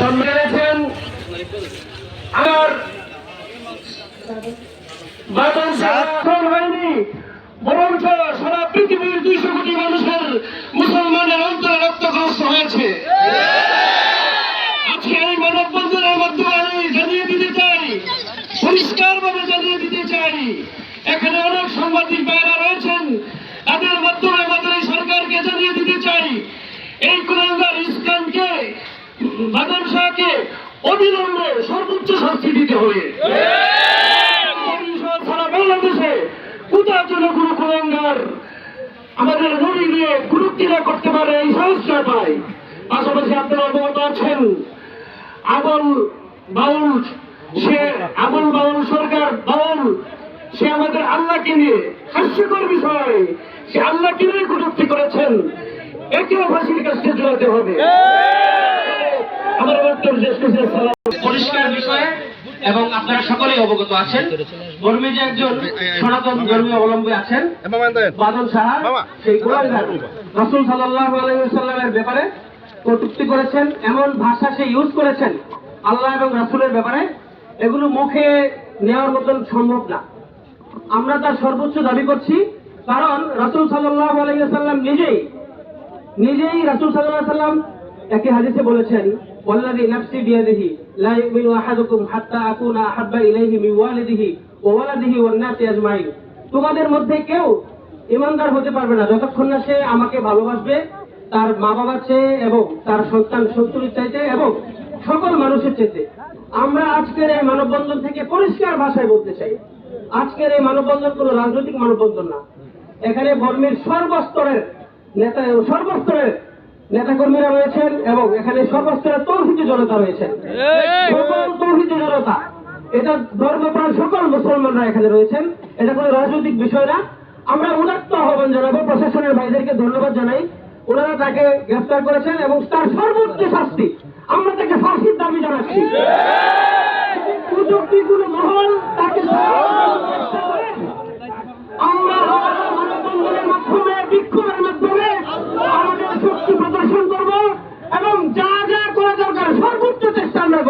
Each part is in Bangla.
সম্মেলেছেন আমার বাদল সারাক্ষণ হয়নি। বরঞ্চ সারা পৃথিবীর দুইশো কোটি মানুষের মুসলমানের অন্তরে রক্তগ্রস্ত হয়েছে। আজকে এই মানববন্ধনের মাধ্যমে আমি জানিয়ে দিতে চাই পরিষ্কার ভাবে জানিয়ে দিতে চাই এখানে অনেক সাংবাদিক ভাইরা অবিলম্বে সর্বোচ্চ শাস্তি দিতে হবে। সারা বাংলাদেশে কোথাও যেন কোনো কুলাঙ্গার আমাদের নদী নিয়ে কুরুক্তিরা করতে পারে এই সাহসটা পায়। পাশাপাশি আপনারা অবগত আছেন আবল বাউল, সে আবুল বাউল সরকার, বাউল, সে আমাদের আল্লাহকে নিয়ে হাস্যকর বিষয়, সে আল্লাহকে নিয়ে কটূক্তি করেছেন। একেও ফাঁসির কাছে জড়াতে হবে আমার বক্তব্য শেষ করছি আসসালাম পরিষ্কার বিষয়ে এবং আপনারা সকলেই অবগত আছেন। ধর্মী যে একজন সনাতন ধর্মীয় অবলম্বী আছেন। বাদল সাহা সেই গোলাঙ্গার রসুল সাল্লাহ আলহিসাল্লামের ব্যাপারে কটুক্তি করেছেন এমন ভাষা সে ইউজ করেছেন আল্লাহ এবং রাসুলের ব্যাপারে এগুলো মুখে নেওয়ার মতন সম্ভব না। আমরা তার সর্বোচ্চ দাবি করছি কারণ রাসুল সাল্লাহ আলহিসাল্লাম নিজেই নিজেই রাসূল আলাইহি সাল্লাম একই হাদিসে বলেছেন, ওয়াল্লাযী নাফসি বিয়াদিহি লা ইউমিনু আহাদুকুম হাত্তা আকুনা আহাব্বা ইলাইহি মিন ওয়ালিদিহি ওয়া ওয়ালাদিহি ওয়ান নাসি আজমাইন। তোমাদের মধ্যে কেউ ইমানদার হতে পারবে না। যতক্ষণ না সে আমাকে ভালোবাসবে, তার মা বাবার চেয়ে এবং তার সন্তান শত্রুর চাইতে এবং সকল মানুষের চাইতে। আমরা আজকের এই মানববন্ধন থেকে পরিষ্কার ভাষায় বলতে চাই, আজকের এই মানববন্ধন কোনো রাজনৈতিক মানববন্ধন না। এখানে বর্মের সর্বস্তরের নেতা সর্বস্তরের নেতাকর্মীরা রয়েছেন এবং এখানে সর্বস্তরের তৌহিদি জনতা রয়েছেন সকল তৌহিদি জনতা এটা ধর্মপ্রাণ সকল মুসলমানরা এখানে রয়েছেন। এটা কোনো রাজনৈতিক বিষয় না। আমরা উদাত্ত আহ্বান জানাব প্রশাসনের ভাইদেরকে ধন্যবাদ জানাই। ওনারা তাকে গ্রেফতার করেছেন এবং তার সর্বোচ্চ শাস্তি আমরা তাকে ফাঁসির দাবি জানাচ্ছি। প্রযুক্তি কোনো মহল তাকে আমরা মানববন্ধনের মাধ্যমে বিক্ষোভের মাধ্যমে আমাদের শক্তি প্রদর্শন করব এবং যা যা করা দরকার সর্বোচ্চ চেষ্টা আমরা করব ছেলে খেলা নয় রসুল সাল্লাহ সাল্লামের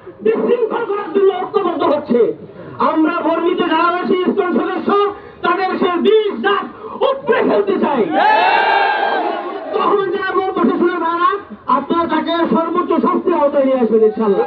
বিশৃঙ্খল করার জন্য ঐক্যবদ্ধ হচ্ছে। আমরা বর্মিত যারা রয়েছে স্কুল সদস্য, তাদের সে বিষ জাত উপড়ে ফেলতে চাই। তখন যারা প্রশাসনের ভাড়া আপনারা তাকে সর্বোচ্চ শক্তি আওতায় নিয়ে আসবেন ইনশাল্লাহ